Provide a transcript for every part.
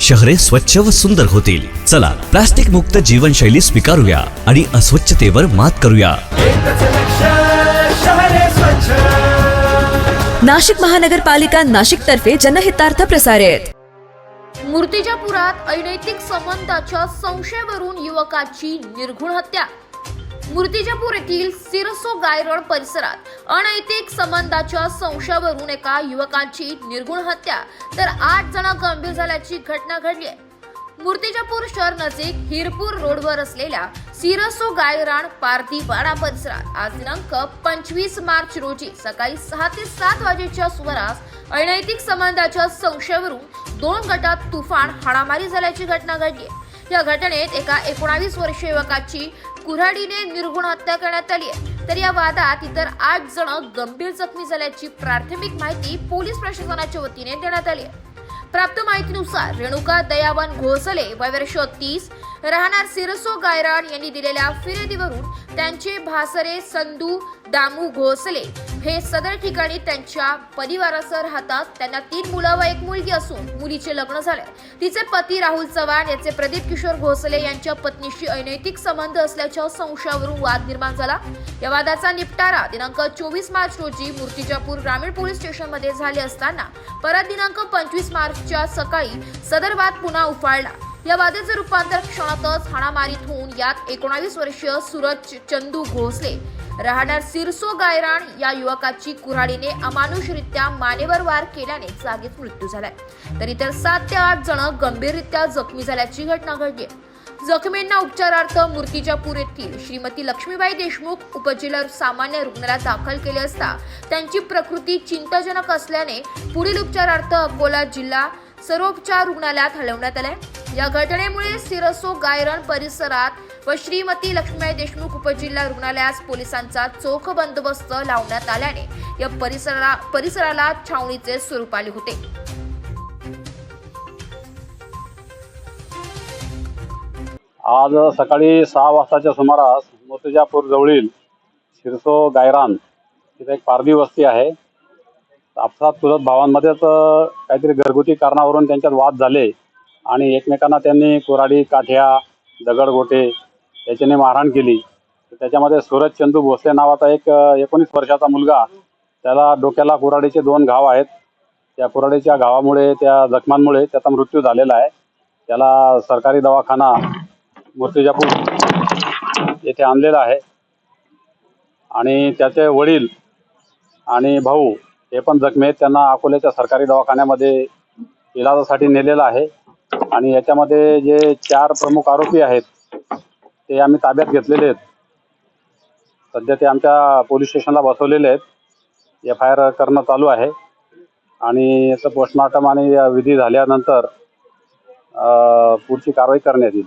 शहरे स्वच्छ व सुंदर होतील. चला प्लास्टिक मुक्त जीवनशैली स्वीकारूया आणि अस्वच्छतेवर मात करूया. नाशिक महानगरपालिका नाशिक तर्फे जनहितार्थ प्रसारित. मूर्तिजापुरात अनैतिक संबंधाच्या संशयावरून युवकाची निर्घुण हत्या. मूर्तिजापूर येथील सिरसो गायरोड परिसरात अनैतिक संबंधाच्या संशयावरून एका युवकांची निर्गुण हत्या तर आठ जण गंभीर झाल्याची घटना घडली आहे मूर्तिजापूर शहर नजीक हिरपूर रोडवर असलेल्या सिरसो गायराण पार्थिवाडा परिसरात आज दिनांक पंचवीस मार्च रोजी सकाळी सहा ते सात वाजेच्या सुमारास अनैतिक संबंधाच्या संशयावरून दोन गटात तुफान हाणामारी झाल्याची घटना घडली आहे. या घटनेत एका एकोणावीस वर्ष युवकाची कुऱ्हाडीने निर्गुण हत्या करण्यात आली आहे. तर या वादात इतर आठ जण गंभीर जखमी झाल्याची प्राथमिक माहिती पोलीस प्रशासनाच्या वतीने देण्यात आली आहे. प्राप्त माहितीनुसार रेणुका दयावान घोसले वय वर्ष तीस राहणार सिरसो गायराण यांनी दिलेल्या फिर्यादीवरून त्यांचे भासरे संधू दामू घोसले हे सदर ठिकाणी त्यांच्या परिवारासह राहतात. त्यांना तीन मुलं व एक मुलगी असून मुलीचे लग्न झाले. तिचे पती राहुल चव्हाण याचे प्रदीप किशोर घोसले यांच्या पत्नीशी अनैतिक संबंध असल्याच्या संशयावरून वाद निर्माण झाला. या वादाचा निपटारा दिनांक चोवीस मार्च रोजी मूर्तिजापूर ग्रामीण पोलीस स्टेशनमध्ये झाले असताना परत दिनांक पंचवीस मार्चच्या सकाळी सदर वाद पुन्हा उफाळला. या वादाचे रूपांतर क्षणातच हाणामारीत होऊन यात एकोणावीस वर्षीय सूरज चंदू घोसले राहणार सिरसो गायराण या युवकाची कुऱ्हाडीने अमानुषरित्या मानेवर वार केल्याने जागीच मृत्यू झालाय तर इतर सात ते आठ जण गंभीररित्या जखमी झाल्याची घटना घडली आहे. जखमींना उपचारार्थ मूर्तिजापूर येथील श्रीमती लक्ष्मीबाई देशमुख उपजिल्हा सामान्य रुग्णालयात दाखल केले असता त्यांची प्रकृती चिंताजनक असल्याने पुढील उपचारार्थ अकोला जिल्हा सर्वोपचार रुग्णालयात हलवण्यात आले या घटनेमुळे सिरसो गायरण परिसरात व श्रीमती लक्ष्मीबाई देशमुख उपजिल्हा रुग्णालयास पोलिसांचा चोख बंदोबस्त लावण्यात आल्याने या परिसरा परिसराला छावणीचे स्वरूप आले होते. आज सकाळी सहा वाजताच्या सुमारास मोतजापूर जवळील शिरसो गायरान तिथे एक पारधी वस्ती आहे. आपसात चुलत भावांमध्येच काहीतरी घरगुती कारणावरून त्यांच्यात वाद झाले आणि एकमेकांना त्यांनी कुऱ्हाडी काठ्या दगडगोटे याच्याने मारहाण केली. तर त्याच्यामध्ये सूरज चंदू भोसले नावाचा एक एकोणीस वर्षाचा मुलगा त्याला डोक्याला कुराडीचे दोन घाव आहेत. त्या कुराडीच्या घावामुळे त्या जखमांमुळे त्याचा मृत्यू झालेला आहे. त्याला सरकारी दवाखाना मूर्तिजापूर येथे आणलेला आहे. आणि त्याचे वडील आणि भाऊ हे पण जखमी आहेत. त्यांना अकोल्याच्या सरकारी दवाखान्यामध्ये इलाजासाठी नेलेलं आहे. आणि याच्यामध्ये जे चार प्रमुख आरोपी आहेत ते आम्ही ताब्यात घेतलेले आहेत. सध्या ते आमच्या पोलीस स्टेशनला बसवलेले आहेत. एफ आय आर करणं चालू आहे. आणि याचं पोस्टमॉर्टम आणि विधी झाल्यानंतर पुढची कारवाई करण्यात येईल.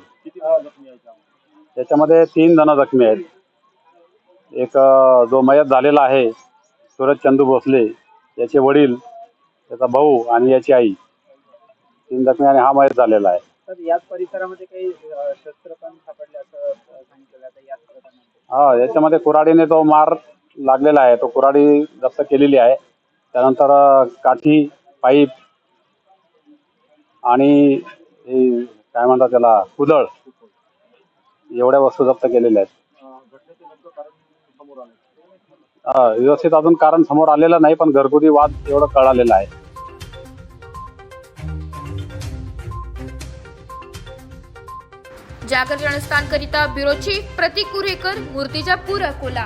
त्याच्यामध्ये तीन जण जखमी आहेत. एक जो मयत झालेला आहे सूरज चंदू भोसले याचे वडील त्याचा भाऊ आणि याची आई. तीन जखमी आणि हा मयत झालेला आहे. तर याच परिसरामध्ये काही अ, शस्त्र पण सापडले असं अ, सांगितलं जातं याच प्रकरणामध्ये हा याच्यामध्ये कुऱ्हाडीने तो मार लागलेला आहे तो कुऱ्हाडी जप्त केलेली आहे. त्यानंतर अं, काठी पाईप आणि हे काय म्हणतात त्याला कुदळ एवढ्या वस्तू जप्त केलेल्या आहेत. व्यवस्थित अजून कारण समोर आलेलं नाही पण घरगुती वाद एवढं कळालेलं आहे. जागर जनस्थानकरिता ब्युरो चीफ प्रतीक कुरेकर मूर्तिजापूर अकोला